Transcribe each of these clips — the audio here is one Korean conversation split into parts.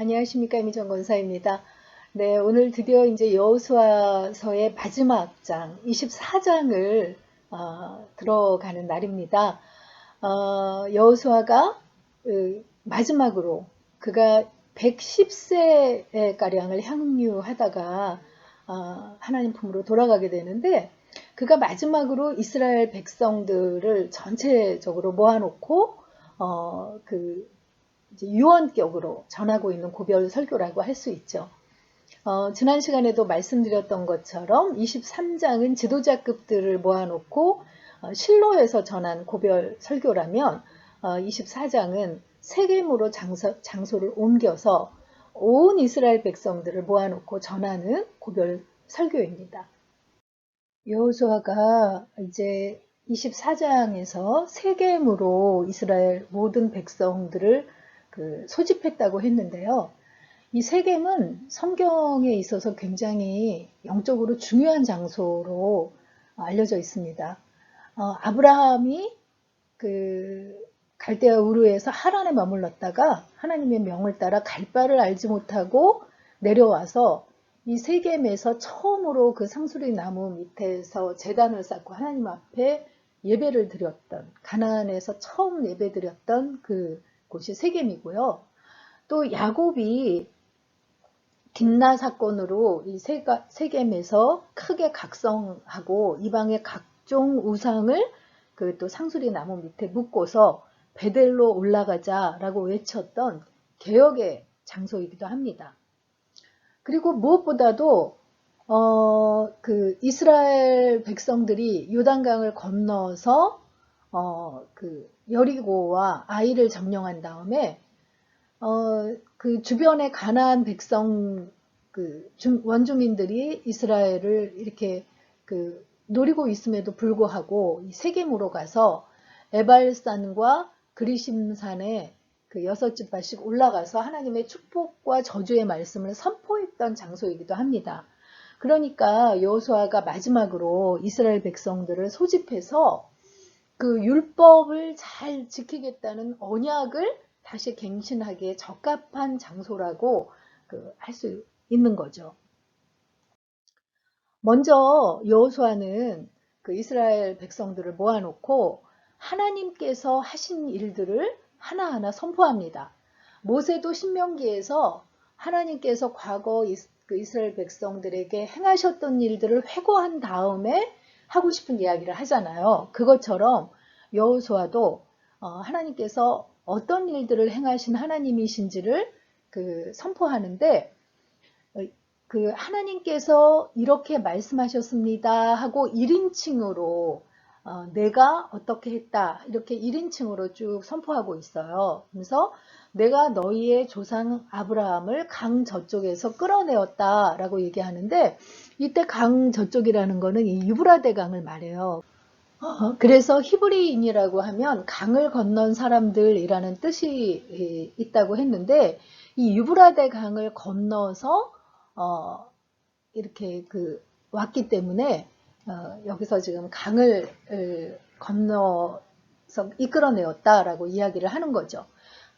안녕하십니까 이미정 권사입니다. 네, 오늘 드디어 이제 여호수아서의 마지막 장 24장을 어, 들어가는 날입니다. 어, 여호수아가 그, 마지막으로 그가 110세 가량을 향유하다가 어, 하나님 품으로 돌아가게 되는데 그가 마지막으로 이스라엘 백성들을 전체적으로 모아놓고 어, 그 유언격으로 전하고 있는 고별 설교라고 할 수 있죠. 어, 지난 시간에도 말씀드렸던 것처럼 23장은 지도자급들을 모아놓고 어, 실로에서 전한 고별 설교라면 어, 24장은 세겜으로 장소, 장소를 옮겨서 온 이스라엘 백성들을 모아놓고 전하는 고별 설교입니다. 여호수아가 이제 24장에서 세겜으로 이스라엘 모든 백성들을 그 소집했다고 했는데요. 이 세겜은 성경에 있어서 굉장히 영적으로 중요한 장소로 알려져 있습니다. 어, 아브라함이 그 갈대아 우르에서 하란에 머물렀다가 하나님의 명을 따라 갈 바를 알지 못하고 내려와서 이 세겜에서 처음으로 그 상수리 나무 밑에서 재단을 쌓고 하나님 앞에 예배를 드렸던 가나안에서 처음 예배 드렸던 그 곳이 세겜이고요. 또 야곱이 딥나 사건으로 이 세겜에서 크게 각성하고 이방의 각종 우상을 그 또 상수리 나무 밑에 묶고서 베델로 올라가자라고 외쳤던 개혁의 장소이기도 합니다. 그리고 무엇보다도 어, 그 이스라엘 백성들이 요단강을 건너서 어, 그 여리고와 아이를 점령한 다음에 어, 그 주변의 가나안 백성 그 원주민들이 이스라엘을 이렇게 그 노리고 있음에도 불구하고 세겜으로 가서 에발산과 그리심산에 그 여섯 집밭씩 올라가서 하나님의 축복과 저주의 말씀을 선포했던 장소이기도 합니다. 그러니까 여호수아가 마지막으로 이스라엘 백성들을 소집해서 그 율법을 잘 지키겠다는 언약을 다시 갱신하기에 적합한 장소라고 그 할 수 있는 거죠. 먼저 여호수아는 그 이스라엘 백성들을 모아놓고 하나님께서 하신 일들을 하나하나 선포합니다. 모세도 신명기에서 하나님께서 과거 그 이스라엘 백성들에게 행하셨던 일들을 회고한 다음에 하고 싶은 이야기를 하잖아요. 그것처럼 여호수아도 어, 하나님께서 어떤 일들을 행하신 하나님이신지를 그 선포하는데 어, 그 하나님께서 이렇게 말씀하셨습니다 하고 1인칭으로 어, 내가 어떻게 했다 이렇게 1인칭으로 쭉 선포하고 있어요. 그래서 내가 너희의 조상 아브라함을 강 저쪽에서 끌어내었다 라고 얘기하는데 이때 강 저쪽이라는 거는 이 유브라데 강을 말해요. 어, 그래서 히브리인이라고 하면 강을 건넌 사람들이라는 뜻이 있다고 했는데 이 유브라데 강을 건너서 어, 이렇게 그 왔기 때문에 어, 여기서 지금 강을 건너서 이끌어내었다라고 이야기를 하는 거죠.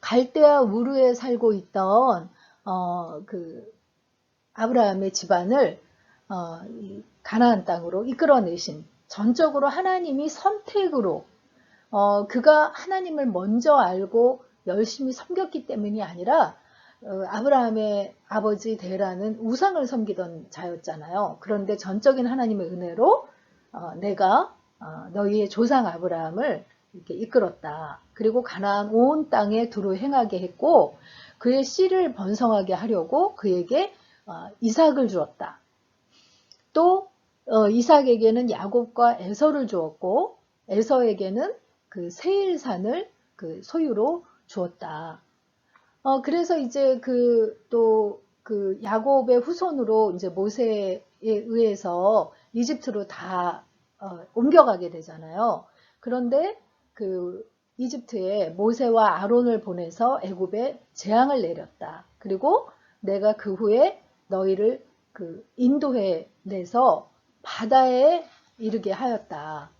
갈대아 우르에 살고 있던 어, 그 아브라함의 집안을 어, 가나안 땅으로 이끌어내신 전적으로 하나님이 선택으로 어, 그가 하나님을 먼저 알고 열심히 섬겼기 때문이 아니라 어, 아브라함의 아버지 데라는 우상을 섬기던 자였잖아요. 그런데 전적인 하나님의 은혜로 어, 내가 어, 너희의 조상 아브라함을 이렇게 이끌었다. 그리고 가나안 온 땅에 두루 행하게 했고 그의 씨를 번성하게 하려고 그에게 어, 이삭을 주었다. 또 어, 이삭에게는 야곱과 에서를 주었고 에서에게는 그 세일산을 그 소유로 주었다. 어, 그래서 이제 그또그 야곱의 후손으로 이제 모세에 의해서 이집트로 다 어, 옮겨가게 되잖아요. 그런데 그 이집트에 모세와 아론을 보내서 애굽에 재앙을 내렸다. 그리고 내가 그 후에 너희를 그 인도해 내서 바다에 이르게 하였다.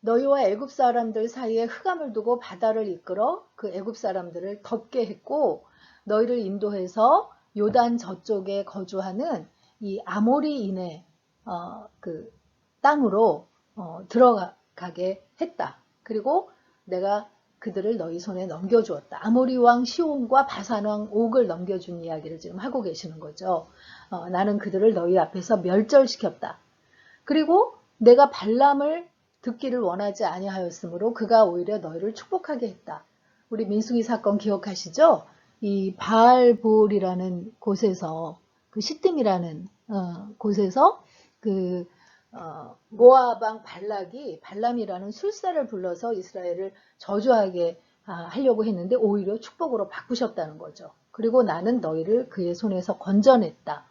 너희와 애굽 사람들 사이에 흑암을 두고 바다를 이끌어 그 애굽 사람들을 덮게 했고 너희를 인도해서 요단 저쪽에 거주하는 이 아모리인의 어, 그 땅으로 어, 들어가게 했다. 그리고 내가 그들을 너희 손에 넘겨주었다. 아모리 왕 시온과 바산 왕 옥을 넘겨준 이야기를 지금 하고 계시는 거죠. 어, 나는 그들을 너희 앞에서 멸절시켰다. 그리고 내가 발람을 듣기를 원하지 아니하였으므로 그가 오히려 너희를 축복하게 했다. 우리 민수기 사건 기억하시죠? 이 바알볼이라는 곳에서 그 시뜸이라는 어, 곳에서 그 어, 모아방 발락이 발람이라는 술사를 불러서 이스라엘을 저주하게 아, 하려고 했는데 오히려 축복으로 바꾸셨다는 거죠. 그리고 나는 너희를 그의 손에서 건져냈다.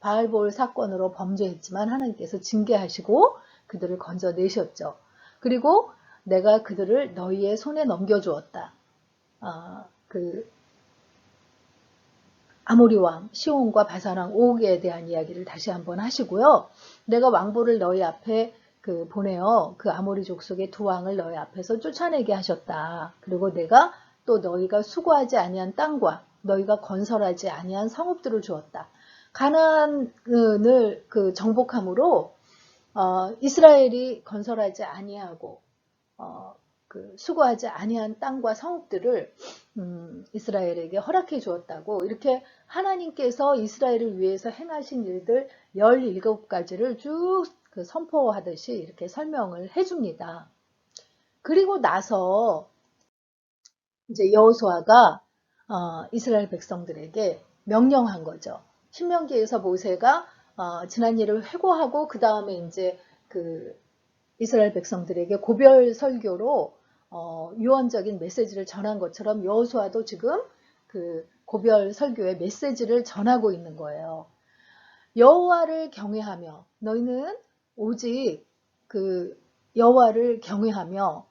바알볼 사건으로 범죄했지만 하나님께서 징계하시고 그들을 건져내셨죠. 그리고 내가 그들을 너희의 손에 넘겨주었다. 아, 그 아모리 왕 시온과 바산 왕 옥에 대한 이야기를 다시 한번 하시고요. 내가 왕보를 너희 앞에 그 보내어 그 아모리 족속의 두 왕을 너희 앞에서 쫓아내게 하셨다. 그리고 내가 또 너희가 수고하지 아니한 땅과 너희가 건설하지 아니한 성읍들을 주었다. 가나안을 그 정복함으로 어, 이스라엘이 건설하지 아니하고 어, 그 수고하지 아니한 땅과 성읍들을 음, 이스라엘에게 허락해 주었다고 이렇게 하나님께서 이스라엘을 위해서 행하신 일들 17가지를 쭉 그 선포하듯이 이렇게 설명을 해줍니다. 그리고 나서 이제 여호수아가 어, 이스라엘 백성들에게 명령한 거죠. 신명기에서 모세가 어, 지난 일을 회고하고 그 다음에 이제 그 이스라엘 백성들에게 고별 설교로 어, 유언적인 메시지를 전한 것처럼 여호수아도 지금 그 고별 설교의 메시지를 전하고 있는 거예요. 여호와를 경외하며 너희는 오직 그 여호와를 경외하며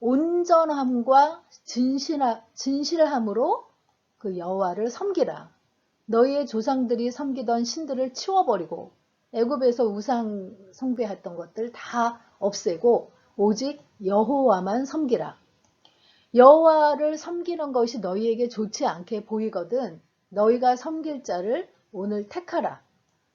온전함과 진실하, 진실함으로 그 여호와를 섬기라. 너희의 조상들이 섬기던 신들을 치워버리고 애굽에서 우상 숭배했던 것들 다 없애고 오직 여호와만 섬기라. 여호와를 섬기는 것이 너희에게 좋지 않게 보이거든 너희가 섬길 자를 오늘 택하라.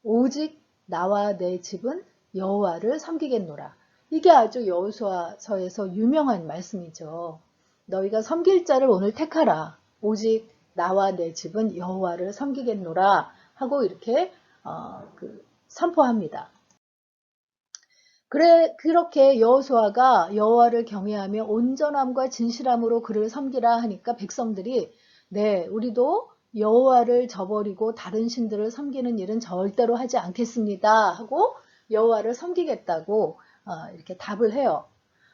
오직 나와 내 집은 여호와를 섬기겠노라. 이게 아주 여호수아서에서 유명한 말씀이죠. 너희가 섬길 자를 오늘 택하라. 오직 나와 내 집은 여호와를 섬기겠노라 하고 이렇게 어, 그 선포합니다. 그래 그렇게 여호수아가 여호와를 경외하며 온전함과 진실함으로 그를 섬기라 하니까 백성들이 네 우리도 여호와를 저버리고 다른 신들을 섬기는 일은 절대로 하지 않겠습니다 하고 여호와를 섬기겠다고 어, 이렇게 답을 해요.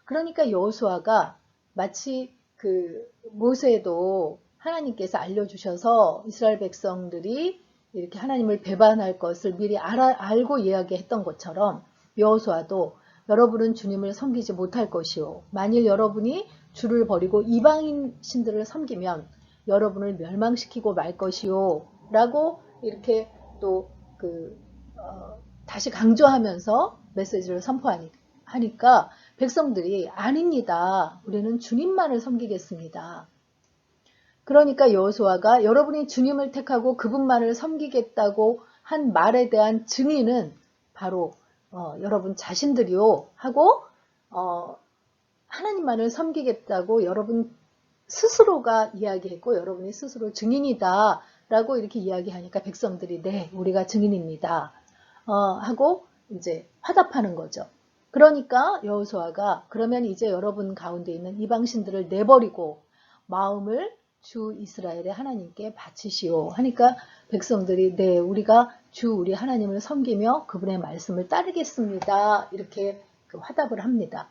그러니까 여호수아가 마치 그 모세도 하나님께서 알려주셔서 이스라엘 백성들이 이렇게 하나님을 배반할 것을 미리 알아, 알고 이야기했던 것처럼 여호수아도 여러분은 주님을 섬기지 못할 것이요. 만일 여러분이 주를 버리고 이방인 신들을 섬기면 여러분을 멸망시키고 말 것이요. 라고 이렇게 또그 어, 다시 강조하면서 메시지를 선포하니까 백성들이 아닙니다. 우리는 주님만을 섬기겠습니다. 그러니까 여호수아가 여러분이 주님을 택하고 그분만을 섬기겠다고 한 말에 대한 증인은 바로 어, 여러분 자신들이요 하고 어, 하나님만을 섬기겠다고 여러분 스스로가 이야기했고 여러분이 스스로 증인이다 라고 이렇게 이야기하니까 백성들이 네 우리가 증인입니다 어, 하고 이제 화답하는 거죠. 그러니까 여호수아가 그러면 이제 여러분 가운데 있는 이방신들을 내버리고 마음을 주 이스라엘의 하나님께 바치시오 하니까 백성들이 네 우리가 주 우리 하나님을 섬기며 그분의 말씀을 따르겠습니다 이렇게 그 화답을 합니다.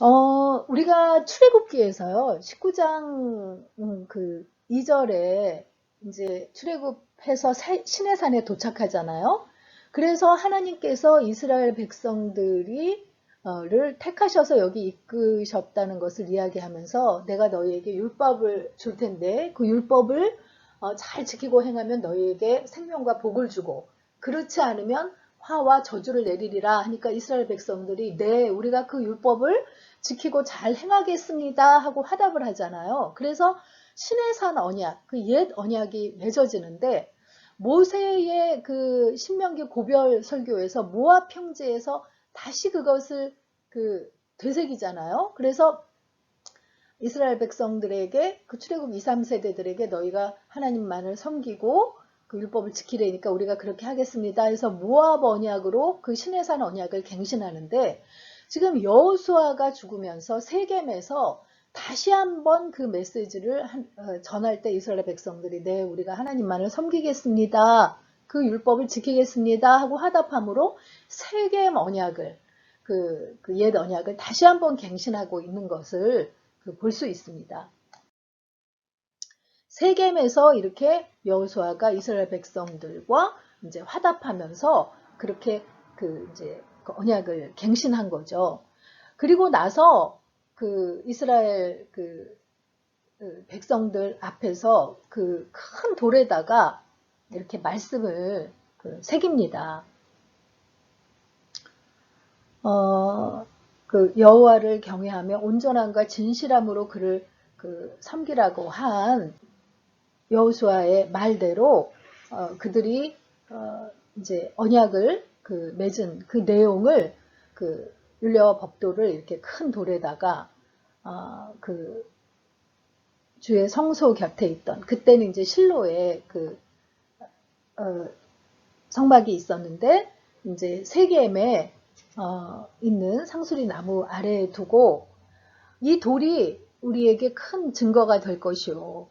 어, 우리가 출애굽기에서요 19장 음, 그 2절에 이제 출애굽해서 신의 산에 도착하잖아요. 그래서 하나님께서 이스라엘 백성들이 를 택하셔서 여기 이끄셨다는 것을 이야기하면서 내가 너희에게 율법을 줄 텐데 그 율법을 어, 잘 지키고 행하면 너희에게 생명과 복을 주고 그렇지 않으면 화와 저주를 내리리라 하니까 이스라엘 백성들이 네 우리가 그 율법을 지키고 잘 행하겠습니다 하고 화답을 하잖아요. 그래서 신의 산 언약, 그 옛 언약이 맺어지는데 모세의 그 신명기 고별 설교에서 모압 형제에서 다시 그것을 그 되새기잖아요. 그래서 이스라엘 백성들에게 그 출애굽 2, 3세대들에게 너희가 하나님만을 섬기고 그 율법을 지키려니까 우리가 그렇게 하겠습니다. 해서 모압 언약으로 그 신의 산 언약을 갱신하는데 지금 여호수아가 죽으면서 세겜에서 다시 한번 그 메시지를 한, 어, 전할 때 이스라엘 백성들이 네 우리가 하나님만을 섬기겠습니다. 그 율법을 지키겠습니다 하고 화답함으로 세겜 언약을 그, 그 옛 언약을 다시 한번 갱신하고 있는 것을 그 볼 수 있습니다. 세겜에서 이렇게 여호수아가 이스라엘 백성들과 이제 화답하면서 그렇게 그 이제 그 언약을 갱신한 거죠. 그리고 나서 그 이스라엘 그, 그 백성들 앞에서 그 큰 돌에다가 이렇게 말씀을 그 새깁니다. 어, 그 여호와를 경외하며 온전함과 진실함으로 그를 그 섬기라고 한 여호수아의 말대로 어, 그들이 어, 이제 언약을 그 맺은 그 내용을 그 율례와 법도를 이렇게 큰 돌에다가 어, 그 주의 성소 곁에 있던 그때는 이제 실로에 그 어, 성막이 있었는데 이제 세겜에 어, 있는 상수리 나무 아래에 두고 이 돌이 우리에게 큰 증거가 될 것이요.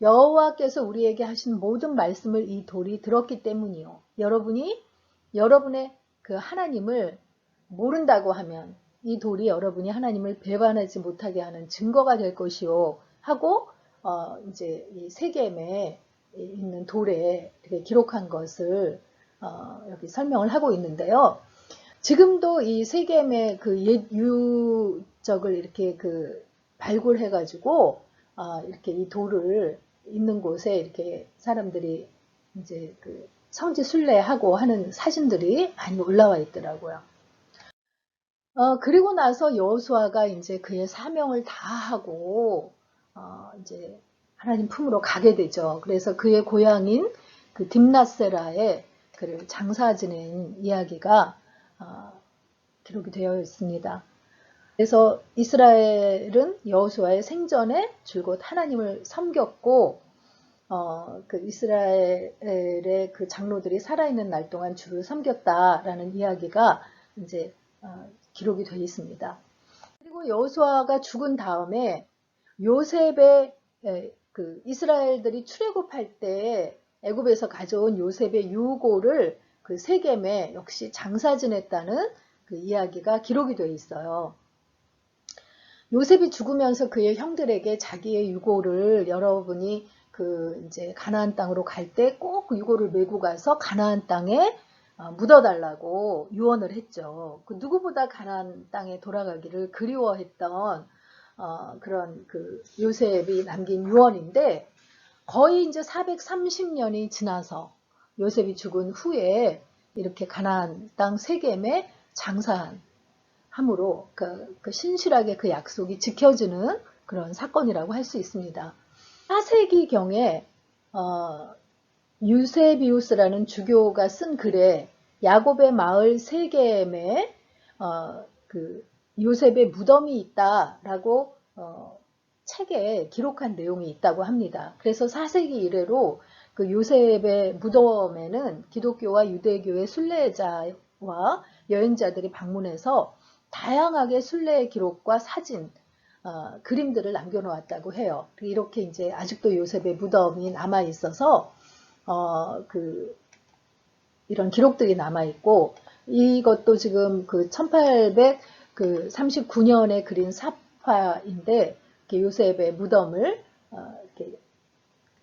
여호와께서 우리에게 하신 모든 말씀을 이 돌이 들었기 때문이요. 여러분이 여러분의 그 하나님을 모른다고 하면 이 돌이 여러분이 하나님을 배반하지 못하게 하는 증거가 될 것이요. 하고 어, 이제 이 세겜에 있는 돌에 기록한 것을 어, 여기 설명을 하고 있는데요. 지금도 이 세겜의 그옛 유적을 이렇게 그 발굴해 가지고 어, 이렇게 이 돌을 있는 곳에 이렇게 사람들이 이제 그 성지 순례하고 하는 사진들이 많이 올라와 있더라고요. 어, 그리고 나서 여호수아가 이제 그의 사명을 다 하고 어, 이제 하나님 품으로 가게 되죠. 그래서 그의 고향인 그 딥나세라에 그를 장사 지낸 이야기가 어, 기록이 되어 있습니다. 그래서 이스라엘은 여호수아의 생전에 줄곧 하나님을 섬겼고 어, 그 이스라엘의 그 장로들이 살아있는 날 동안 주를 섬겼다라는 이야기가 이제 어, 기록이 되어 있습니다. 그리고 여호수아가 죽은 다음에 요셉의 그 이스라엘들이 출애굽할 때 애굽에서 가져온 요셉의 유고를 그 세겜에 역시 장사 지냈다는 그 이야기가 기록이 되어 있어요. 요셉이 죽으면서 그의 형들에게 자기의 유고를 여러분이 그 이제 가나안 땅으로 갈 때꼭그 유고를 메고 가서 가나안 땅에 어, 묻어달라고 유언을 했죠. 그 누구보다 가나안 땅에 돌아가기를 그리워했던 어, 그런 그 요셉이 남긴 유언인데 거의 이제 430년이 지나서 요셉이 죽은 후에 이렇게 가나안 땅 세겜에 장사한 함으로 그, 그 신실하게 그 약속이 지켜지는 그런 사건이라고 할 수 있습니다. 4세기 경에 어, 유세비우스라는 주교가 쓴 글에 야곱의 마을 세겜에 어, 그 요셉의 무덤이 있다라고 어, 책에 기록한 내용이 있다고 합니다. 그래서 4세기 이래로 그 요셉의 무덤에는 기독교와 유대교의 순례자와 여행자들이 방문해서 다양하게 순례의 기록과 사진, 어, 그림들을 남겨놓았다고 해요. 이렇게 이제 아직도 요셉의 무덤이 남아 있어서 어, 그 이런 기록들이 남아 있고 이것도 지금 그 1839년에 그린 사파인데 요셉의 무덤을 어, 이렇게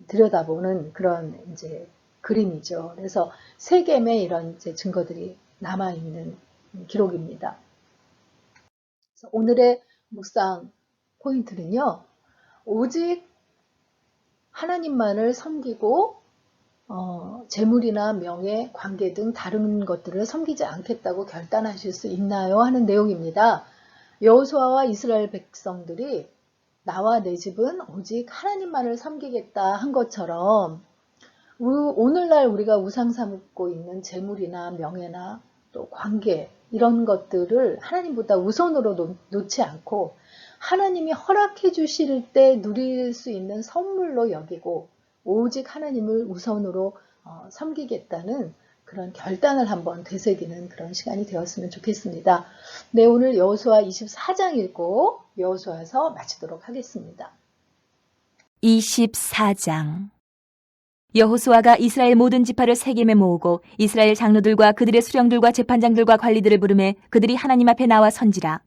들여다보는 그런 이제 그림이죠. 그래서 세겜에 이런 이제 증거들이 남아 있는 기록입니다. 오늘의 묵상 포인트는요. 오직 하나님만을 섬기고 어, 재물이나 명예, 관계 등 다른 것들을 섬기지 않겠다고 결단하실 수 있나요? 하는 내용입니다. 여호수아와 이스라엘 백성들이 나와 내 집은 오직 하나님만을 섬기겠다 한 것처럼 우- 오늘날 우리가 우상 삼고 있는 재물이나 명예나 또 관계 이런 것들을 하나님보다 우선으로 놓, 놓지 않고 하나님이 허락해 주실 때 누릴 수 있는 선물로 여기고 오직 하나님을 우선으로 어, 섬기겠다는 그런 결단을 한번 되새기는 그런 시간이 되었으면 좋겠습니다. 네, 오늘 여호수아 24장 읽고 여호수아에서 마치도록 하겠습니다. 24장 여호수아가 이스라엘 모든 지파를 세겜에 모으고 이스라엘 장로들과 그들의 수령들과 재판장들과 관리들을 부르매 그들이 하나님 앞에 나와 선지라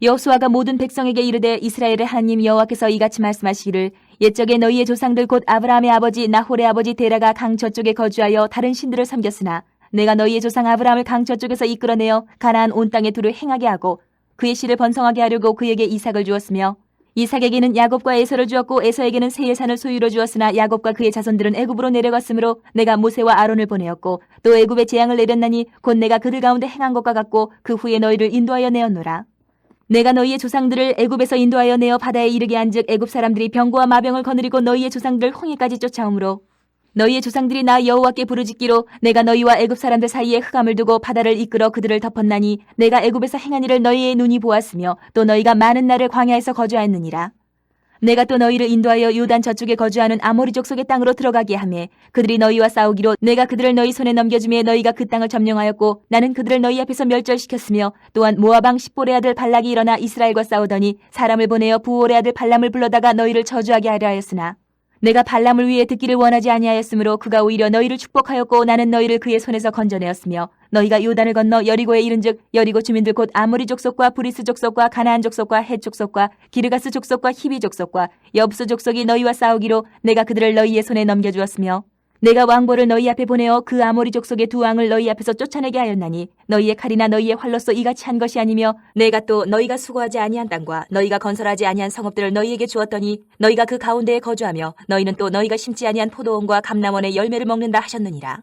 여호수아가 모든 백성에게 이르되 이스라엘의 하나님 여호와께서 이같이 말씀하시기를 옛적에 너희의 조상들 곧 아브라함의 아버지 나홀의 아버지 데라가 강 저쪽에 거주하여 다른 신들을 섬겼으나 내가 너희의 조상 아브라함을 강 저쪽에서 이끌어내어 가나안 온 땅에 두루 행하게 하고 그의 씨를 번성하게 하려고 그에게 이삭을 주었으며 이삭에게는 야곱과 에서를 주었고 에서에게는 세일 산을 소유로 주었으나 야곱과 그의 자손들은 애굽으로 내려갔으므로 내가 모세와 아론을 보내었고 또 애굽에 재앙을 내렸나니 곧 내가 그들 가운데 행한 것과 같고 그 후에 너희를 인도하여 내었노라. 내가 너희의 조상들을 애굽에서 인도하여 내어 바다에 이르게 한즉 애굽 사람들이 병과 마병을 거느리고 너희의 조상들을 홍해까지 쫓아오므로 너희의 조상들이 나 여호와께 부르짖기로 내가 너희와 애굽 사람들 사이에 흑암을 두고 바다를 이끌어 그들을 덮었나니 내가 애굽에서 행한 일을 너희의 눈이 보았으며 또 너희가 많은 날을 광야에서 거주하였느니라 내가 또 너희를 인도하여 요단 저쪽에 거주하는 아모리 족 속의 땅으로 들어가게 하며 그들이 너희와 싸우기로 내가 그들을 너희 손에 넘겨주며 너희가 그 땅을 점령하였고 나는 그들을 너희 앞에서 멸절시켰으며 또한 모아방 십볼의 아들 발락이 일어나 이스라엘과 싸우더니 사람을 보내어 부올의 아들 발람을 불러다가 너희를 저주하게 하려 하였으나 내가 발람을 위해 듣기를 원하지 아니하였으므로 그가 오히려 너희를 축복하였고 나는 너희를 그의 손에서 건져내었으며 너희가 요단을 건너 여리고에 이른즉 여리고 주민들 곧 아모리 족속과 브리스 족속과 가나안 족속과 헷 족속과 기르가스 족속과 히비 족속과 여부스 족속이 너희와 싸우기로 내가 그들을 너희의 손에 넘겨 주었으며 내가 왕보를 너희 앞에 보내어 그 아모리 족속의 두 왕을 너희 앞에서 쫓아내게 하였나니 너희의 칼이나 너희의 활로서 이같이 한 것이 아니며 내가 또 너희가 수고하지 아니한 땅과 너희가 건설하지 아니한 성읍들을 너희에게 주었더니 너희가 그 가운데에 거주하며 너희는 또 너희가 심지 아니한 포도원과 감람원의 열매를 먹는다 하셨느니라.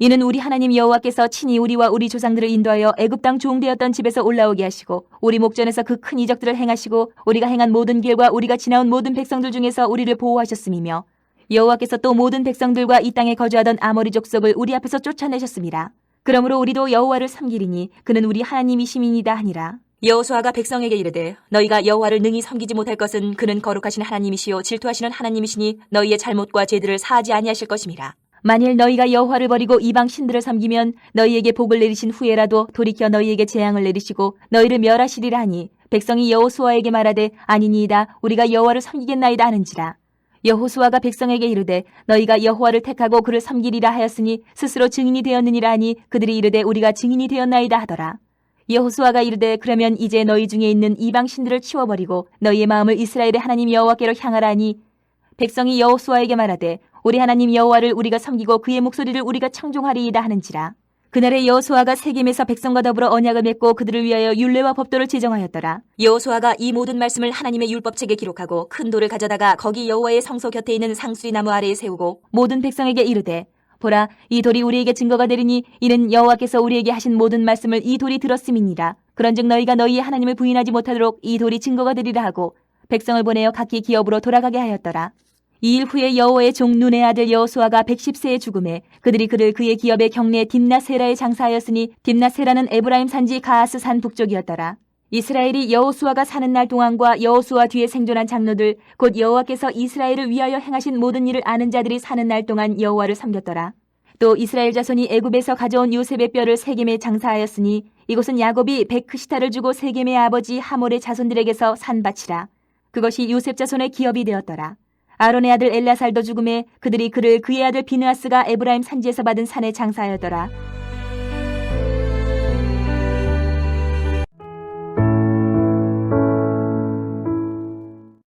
이는 우리 하나님 여호와께서 친히 우리와 우리 조상들을 인도하여 애굽 땅 종되었던 집에서 올라오게 하시고 우리 목전에서 그 큰 이적들을 행하시고 우리가 행한 모든 길과 우리가 지나온 모든 백성들 중에서 우리를 보호하셨음이며 여호와께서 또 모든 백성들과 이 땅에 거주하던 아모리 족속을 우리 앞에서 쫓아내셨습니다. 그러므로 우리도 여호와를 섬기리니 그는 우리 하나님이심이니이다 하니라. 여호수아가 백성에게 이르되 너희가 여호와를 능히 섬기지 못할 것은 그는 거룩하신 하나님이시요 질투하시는 하나님이시니 너희의 잘못과 죄들을 사하지 아니하실 것임이라. 만일 너희가 여호와를 버리고 이방 신들을 섬기면 너희에게 복을 내리신 후에라도 돌이켜 너희에게 재앙을 내리시고 너희를 멸하시리라 하니 백성이 여호수아에게 말하되 아니니이다 우리가 여호와를 섬기겠나이다 하는지라. 여호수아가 백성에게 이르되 너희가 여호와를 택하고 그를 섬기리라 하였으니 스스로 증인이 되었느니라 하니 그들이 이르되 우리가 증인이 되었나이다 하더라. 여호수아가 이르되 그러면 이제 너희 중에 있는 이방 신들을 치워버리고 너희의 마음을 이스라엘의 하나님 여호와께로 향하라 하니 백성이 여호수아에게 말하되 우리 하나님 여호와를 우리가 섬기고 그의 목소리를 우리가 청종하리이다 하는지라. 그날에 여호수아가 세겜에서 백성과 더불어 언약을 맺고 그들을 위하여 율례와 법도를 제정하였더라. 여호수아가 이 모든 말씀을 하나님의 율법책에 기록하고 큰 돌을 가져다가 거기 여호와의 성소 곁에 있는 상수리 나무 아래에 세우고 모든 백성에게 이르되 보라 이 돌이 우리에게 증거가 되리니 이는 여호와께서 우리에게 하신 모든 말씀을 이 돌이 들었음이니라. 그런즉 너희가 너희의 하나님을 부인하지 못하도록 이 돌이 증거가 되리라 하고 백성을 보내어 각기 기업으로 돌아가게 하였더라. 이 일 후에 여호와의 종 눈의 아들 여호수아가 110세에 죽음에 그들이 그를 그의 기업의 경내 딥나세라에 장사하였으니 딥나세라는 에브라임 산지 가하스 산 북쪽이었더라. 이스라엘이 여호수아가 사는 날 동안과 여호수아 뒤에 생존한 장로들 곧 여호와께서 이스라엘을 위하여 행하신 모든 일을 아는 자들이 사는 날 동안 여호와를 섬겼더라. 또 이스라엘 자손이 애굽에서 가져온 요셉의 뼈를 세겜에 장사하였으니 이곳은 야곱이 베크시타를 주고 세겜의 아버지 하몰의 자손들에게서 산 밭이라. 그것이 요셉 자손의 기업이 되었더라. 아론의 아들 엘라살도 죽음에 그들이 그를 그의 아들 비느하스가 에브라임 산지에서 받은 산에 장사하였더라.